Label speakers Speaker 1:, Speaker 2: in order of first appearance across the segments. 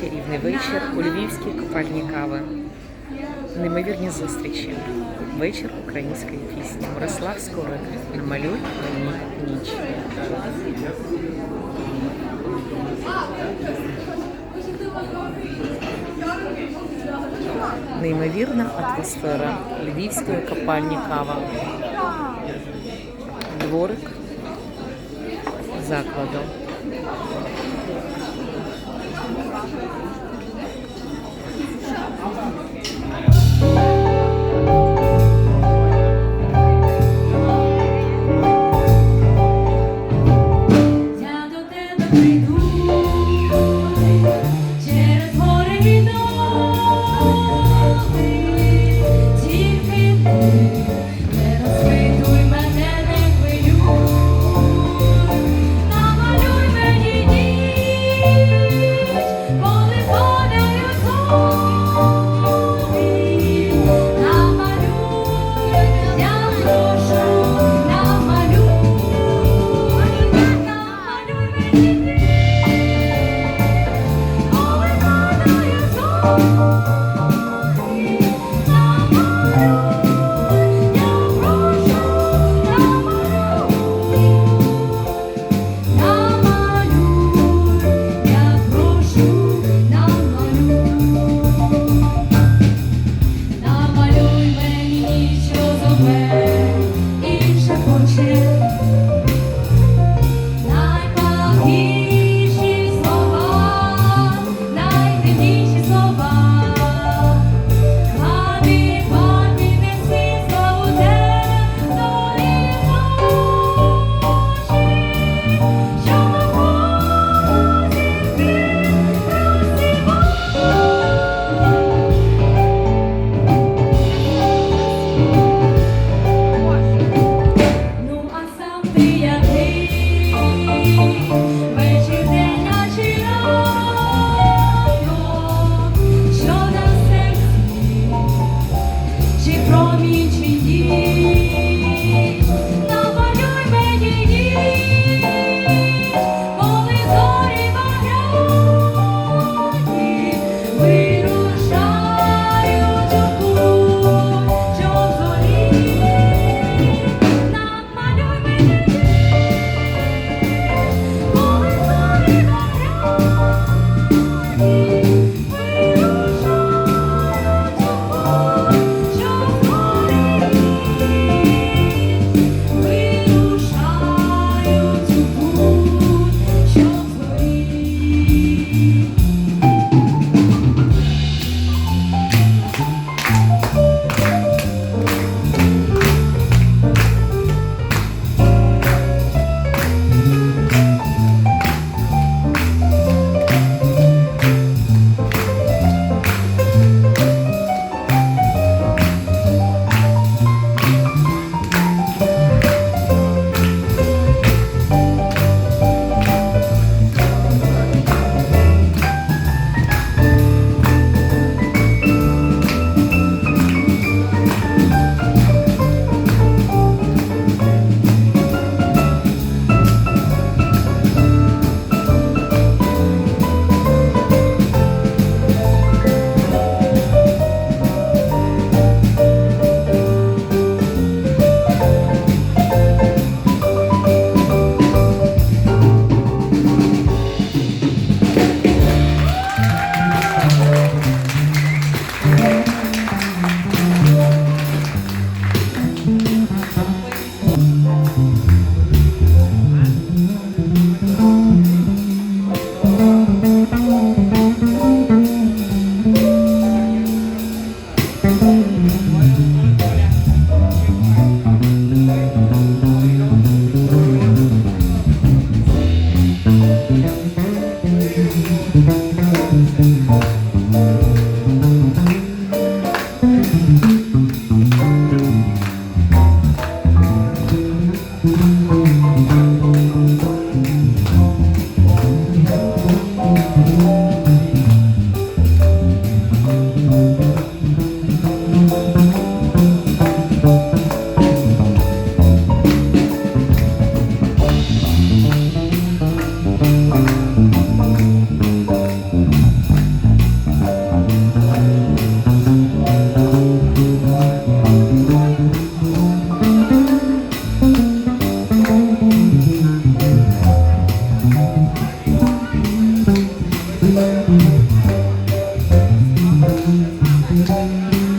Speaker 1: чарівний вечір у Львівській копальні кави. Неймовірні зустрічі. Вечір української пісні. Мирослав Скорик. Намалюй мені ніч. Неймовірна атмосфера Львівської копальні кава. Дворик закладу.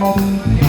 Speaker 1: Thank you.